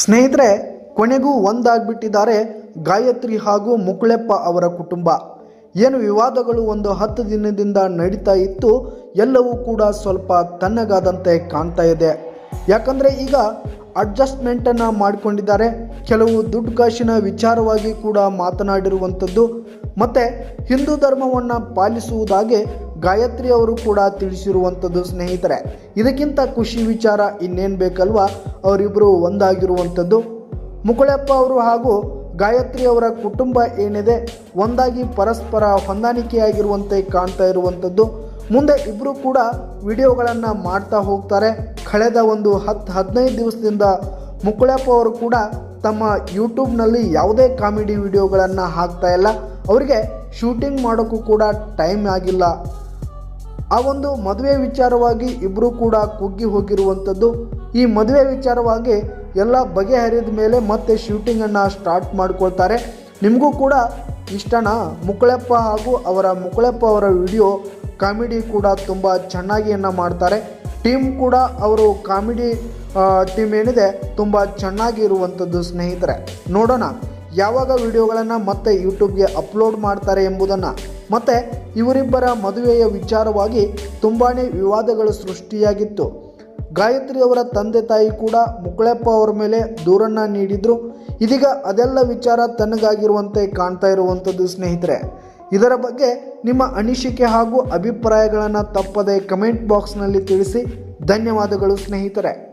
ಸ್ನೇಹಿತರೆ, ಕೊನೆಗೂ ಒಂದಾಗ್ಬಿಟ್ಟಿದ್ದಾರೆ ಗಾಯತ್ರಿ ಹಾಗೂ ಮುಕುಳೆಪ್ಪ ಅವರ ಕುಟುಂಬ. ಏನು ವಿವಾದಗಳು ಒಂದು ಹತ್ತು ದಿನದಿಂದ ನಡೀತಾ ಇತ್ತು, ಎಲ್ಲವೂ ಕೂಡ ಸ್ವಲ್ಪ ತಣ್ಣಗಾದಂತೆ ಕಾಣ್ತಾ ಇದೆ. ಯಾಕಂದರೆ ಈಗ ಅಡ್ಜಸ್ಟ್ಮೆಂಟನ್ನು ಮಾಡಿಕೊಂಡಿದ್ದಾರೆ. ಕೆಲವು ದುಡ್ಡು ಕಾಶಿನ ವಿಚಾರವಾಗಿ ಕೂಡ ಮಾತನಾಡಿರುವಂಥದ್ದು. ಮತ್ತು ಹಿಂದೂ ಧರ್ಮವನ್ನು ಪಾಲಿಸುವುದಾಗಿ ಗಾಯತ್ರಿ ಅವರು ಕೂಡ ತಿಳಿಸಿರುವಂಥದ್ದು ಸ್ನೇಹಿತರೆ. ಇದಕ್ಕಿಂತ ಖುಷಿ ವಿಚಾರ ಇನ್ನೇನು ಬೇಕಲ್ವಾ? ಅವರಿಬ್ಬರು ಒಂದಾಗಿರುವಂಥದ್ದು ಮುಕುಳಪ್ಪ ಅವರು ಹಾಗೂ ಗಾಯತ್ರಿ ಅವರ ಕುಟುಂಬ ಏನಿದೆ, ಒಂದಾಗಿ ಪರಸ್ಪರ ಹೊಂದಾಣಿಕೆಯಾಗಿರುವಂತೆ ಕಾಣ್ತಾ ಇರುವಂಥದ್ದು ಮುಂದೆ ಇಬ್ಬರು ಕೂಡ ವಿಡಿಯೋಗಳನ್ನು ಮಾಡ್ತಾ ಹೋಗ್ತಾರೆ. ಕಳೆದ ಒಂದು ಹತ್ತು ಹದಿನೈದು ದಿವಸದಿಂದ ಮುಕುಳಪ್ಪ ಅವರು ಕೂಡ ತಮ್ಮ ಯೂಟ್ಯೂಬ್ನಲ್ಲಿ ಯಾವುದೇ ಕಾಮಿಡಿ ವಿಡಿಯೋಗಳನ್ನು ಹಾಕ್ತಾ ಇಲ್ಲ. ಅವರಿಗೆ ಶೂಟಿಂಗ್ ಮಾಡೋಕ್ಕೂ ಕೂಡ ಟೈಮ್ ಆಗಿಲ್ಲ. ಆ ಒಂದು ಮದುವೆ ವಿಚಾರವಾಗಿ ಇಬ್ಬರು ಕೂಡ ಕುಗ್ಗಿ ಹೋಗಿರುವಂಥದ್ದು. ಈ ಮದುವೆ ವಿಚಾರವಾಗಿ ಎಲ್ಲ ಬಗೆಹರಿದ ಮೇಲೆ ಮತ್ತೆ ಶೂಟಿಂಗನ್ನು ಸ್ಟಾರ್ಟ್ ಮಾಡ್ಕೊಳ್ತಾರೆ. ನಿಮಗೂ ಕೂಡ ಇಷ್ಟನಾ? ಮುಕ್ಕಳಪ್ಪ ಹಾಗೂ ಅವರ ಮುಕ್ಕಳಪ್ಪ ಅವರ ವಿಡಿಯೋ ಕಾಮಿಡಿ ಕೂಡ ತುಂಬ ಚೆನ್ನಾಗಿಯನ್ನು ಮಾಡ್ತಾರೆ. ಟೀಮ್ ಕೂಡ ಅವರು ಕಾಮಿಡಿ ಟೀಮ್ ಏನಿದೆ, ತುಂಬ ಚೆನ್ನಾಗಿ ಇರುವಂಥದ್ದು ಸ್ನೇಹಿತರೆ. ನೋಡೋಣ, ಯಾವಾಗ ವಿಡಿಯೋಗಳನ್ನು ಮತ್ತೆ ಯೂಟ್ಯೂಬ್ಗೆ ಅಪ್ಲೋಡ್ ಮಾಡ್ತಾರೆ ಎಂಬುದನ್ನು. ಮತ್ತು ಇವರಿಬ್ಬರ ಮದುವೆಯ ವಿಚಾರವಾಗಿ ತುಂಬಾ ವಿವಾದಗಳು ಸೃಷ್ಟಿಯಾಗಿತ್ತು. ಗಾಯತ್ರಿ ಅವರ ತಂದೆ ತಾಯಿ ಕೂಡ ಮುಕುಳಪ್ಪ ಅವರ ಮೇಲೆ ದೂರನ್ನು ನೀಡಿದ್ರು. ಇದೀಗ ಅದೆಲ್ಲ ವಿಚಾರ ತನಗಾಗಿರುವಂತೆ ಕಾಣ್ತಾ ಇರುವಂಥದ್ದು ಸ್ನೇಹಿತರೆ. ಇದರ ಬಗ್ಗೆ ನಿಮ್ಮ ಅನಿಸಿಕೆ ಹಾಗೂ ಅಭಿಪ್ರಾಯಗಳನ್ನು ತಪ್ಪದೆ ಕಮೆಂಟ್ ಬಾಕ್ಸ್ನಲ್ಲಿ ತಿಳಿಸಿ. ಧನ್ಯವಾದಗಳು ಸ್ನೇಹಿತರೆ.